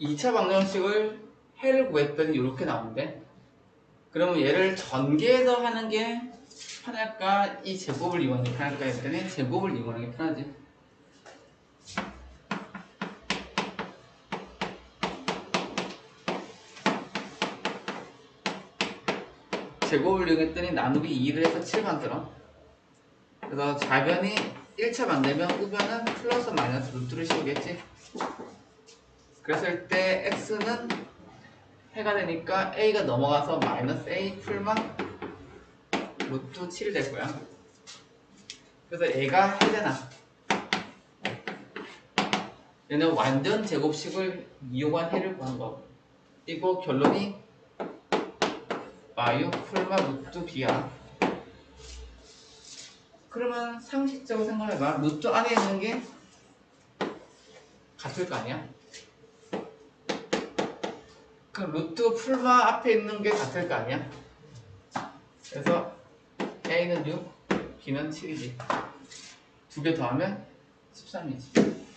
2차 방정식을 해를 구했더니 이렇게 나오는데 그러면 얘를 전개해서 하는 게 편할까? 이 제곱을 이용하는 게 편할까? 했더니 제곱을 이용하는 게 편하지. 제곱을 이용했더니 나누기 2를 해서 7 만들어. 그래서 좌변이 1차 만들면 우변은 플러스 마이너스 루트를 씌우겠지 그랬을 때 x는 해가 되니까 a가 넘어가서 마이너스 a 풀만 루트 7이 될 거야. 그래서 얘가 해되나. 얘는 완전 제곱식을 이용한 해를 구한 거. 이거 결론이 마유 풀마 루트 b야. 그러면 상식적으로 생각해봐. 루트 안에 있는 게 같을 거 아니야? 그럼 루트 풀마 앞에 있는 게 같을 거 아니야? 그래서 A는 6, B는 7이지 두 개 더하면 13이지